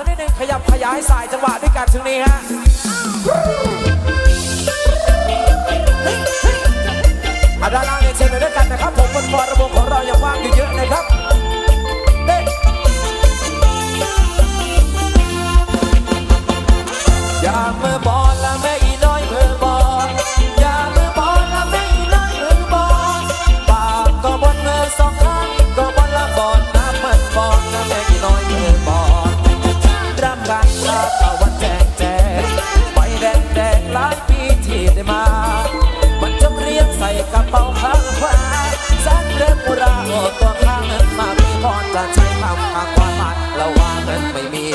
สักนิดนึงขยับขยายสายจังหวะด้วยกันถึงนี้ฮะอาดานล่างเรียนเชิญเลยด้วยกันนะครับ ผมบนฟอระบบของเราอย่างว่างอยู่เยอะนะครับอย่าเมื่อบอก ได้มา มันจะเรียงใส่กระเป๋าข้างขวาแสนเรื่องอุราโอตัวข้างนั้นมาไม่พอจะใช้คำมากกว่ามาทแล้วว่าเงินไม่มี